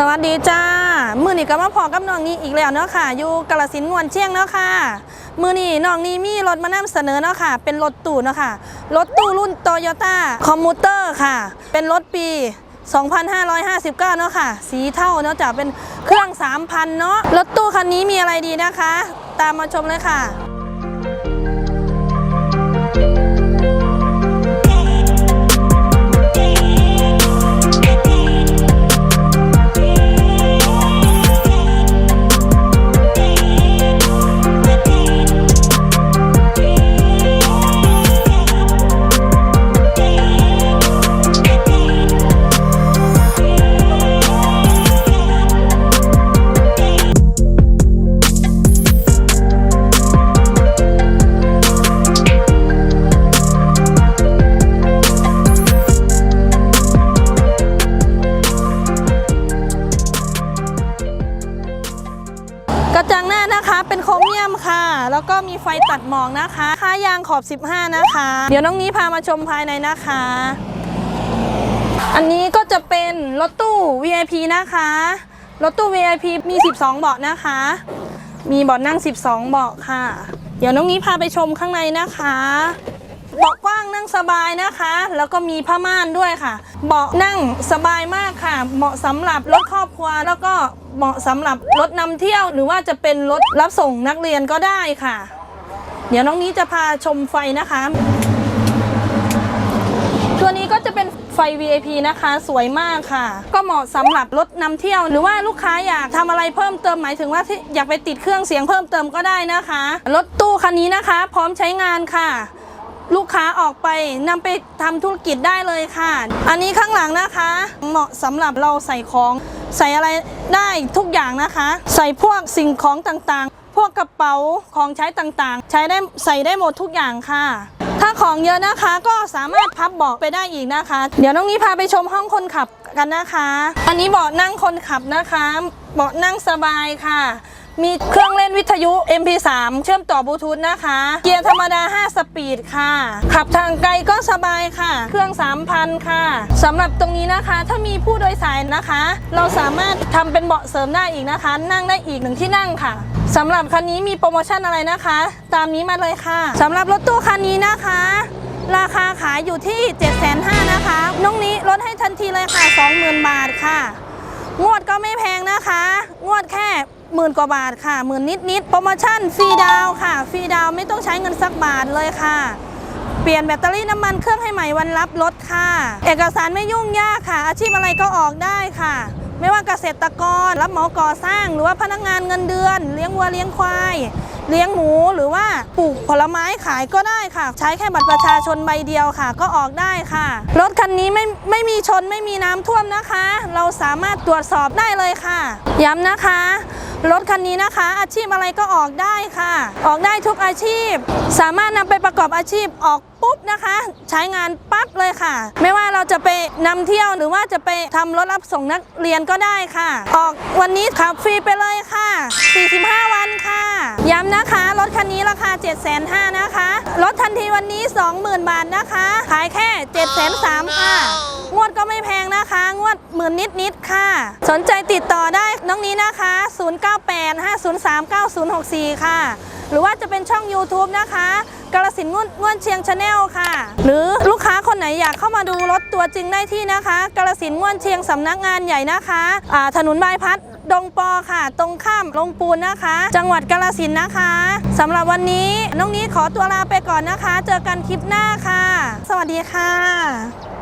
สวัสดีจ้า มือนี่ก็มาพอกับน้องนี้อีกแล้วเนาะค่ะ อยู่กาลสินธุ์งวนเชียงเนาะค่ะ มือนี่น้องนี้มีรถมานำเสนอเนาะค่ะ เป็นรถตู้เนาะค่ะ รถตู้รุ่นโตโยต้าคอมมูเตอร์ค่ะ เป็นรถปี 2559 เนาะค่ะ สีเท่าเนาะจ้ะเป็นเครื่อง 3,000 เนาะ รถตู้คันนี้มีอะไรดีนะคะ ตามมาชมเลยค่ะ แล้วก็มีไฟตัดหมอกนะคะค่ายางขอบ 15 นะคะ เดี๋ยวน้องนี้พามาชมภายในนะคะ อันนี้ก็จะเป็นรถตู้ VIP นะคะ รถตู้ VIP มี 12 เบาะนะคะ มีเบาะนั่ง 12 เบาะค่ะ เดี๋ยวน้องนี้พาไปชมข้างในนะคะ เบาะกว้างนั่งสบายนะคะ แล้วก็มีผ้าม่านด้วยค่ะ เบาะนั่งสบายมากค่ะ เหมาะสำหรับรถครอบครัว แล้วก็เหมาะสำหรับรถนำเที่ยว หรือว่าจะเป็นรถรับส่งนักเรียนก็ได้ค่ะ เดี๋ยวน้องนี้จะพาชมไฟนะคะ ตัวนี้ก็จะเป็นไฟ VIP นะคะสวยมากค่ะ ก็เหมาะสำหรับรถนำเที่ยว หรือว่าลูกค้าอยากทำอะไรเพิ่มเติมหมายถึงว่าที่อยากไปติดเครื่องเสียงเพิ่มเติมก็ได้นะคะ รถตู้คันนี้นะคะ พร้อมใช้งานค่ะ ลูกค้าออกไปนำไปทำธุรกิจได้เลยค่ะ อันนี้ข้างหลังนะคะ เหมาะสำหรับเราใส่ของใส่อะไรได้ทุกอย่างนะคะ ใส่พวกสิ่งของต่างๆ พวกกระเป๋าของใช้ต่างๆ ใช้ได้ใส่ได้หมดทุกอย่างค่ะ ถ้าของเยอะนะคะก็สามารถพับเบาะไปได้อีกนะคะ เดี๋ยวน้องนี้พาไปชมห้องคนขับกันนะคะ อันนี้เบาะนั่งคนขับนะคะ เบาะนั่งสบายค่ะ มีเครื่องเล่นวิทยุ MP3 เชื่อมต่อบลูทูธนะคะ เกียร์ธรรมดา 5 สปีดค่ะ ขับทางไกลก็สบายค่ะ เครื่อง 3,000 ค่ะสำหรับตรงนี้นะคะ ถ้ามีผู้โดยสารนะคะ เราสามารถทำเป็นเบาะเสริมได้อีกนะคะ นั่งได้อีกหนึ่งที่นั่งค่ะสำหรับคันนี้มีโปรโมชั่นอะไรนะคะ ตามนี้มาเลยค่ะสำหรับรถตู้คันนี้นะคะราคาขายอยู่ที่ 7 5 0 0 0นะคะ น้องนี้ลดให้ทันทีเลยค่ะ 20,000 บาทค่ะ งวดก็ไม่แพงนะคะ งวดแค่ หมื่นกว่าบาทค่ะหมื่นนิดนิดๆโปรโมชั่นฟรีดาวค่ะฟรีดาวไม่ต้องใช้เงินสักบาทเลยค่ะ เปลี่ยนแบตเตอรี่น้ำมันเครื่องให้ใหม่วันรับรถค่ะ เอกสารไม่ยุ่งยากค่ะ อาชีพอะไรก็ออกได้ค่ะ ไม่ว่าเกษตรกรรับเหมาก่อสร้าง หรือว่าพนักงานเงินเดือน เลี้ยงวัวเลี้ยงควายเลี้ยงหมูหรือว่าปลูกผลไม้ขายก็ได้ค่ะ ใช้แค่บัตรประชาชนใบเดียวค่ะ ก็ออกได้ค่ะ รถคันนี้ไม่ไม่มีชนไม่มีน้ำท่วมนะคะ เราสามารถตรวจสอบได้เลยค่ะ ย้ำนะคะ รถคันนี้นะคะ อาชีพอะไรก็ออกได้ค่ะ ออกได้ทุกอาชีพ สามารถนำไปประกอบอาชีพออกปุ๊บนะคะ ใช้งานปั๊บเลยค่ะ ไม่ว่าเราจะไปนำเที่ยวหรือว่าจะไปทำรถรับส่งนักเรียนก็ได้ค่ะ ออกวันนี้ขับฟรีไปเลยค่ะ 45 วันค่ะ ย้ำนะคะรถคันนี้ราคา 7 5 0 0 0นะคะรถทันทีวันนี้ 20,000 บาทนะคะ ขายแค่ 7 3 0 0 0ค่ะ งวดก็ไม่แพงนะคะ งวดหมื่นนิดๆค่ะ สนใจติดต่อได้น้องนี้นะคะ 0985039064 ค่ะ หรือว่าจะเป็นช่อง YouTube นะคะกาลสินง่วนง่วนเชียงชาแนลค่ะ หรือลูกค้าคนไหนอยากเข้ามาดูรถตัวจริงได้ที่นะคะกาลสินง่วนเชียงสำนักงานใหญ่นะคะอ่าถนนบายพัดดงปอค่ะ ตรงข้ามลงปูนนะคะ จังหวัดกาลสินนะคะสำหรับวันนี้น้องนี้ขอตัวลาไปก่อนนะคะ เจอกันคลิปหน้าค่ะ สวัสดีค่ะ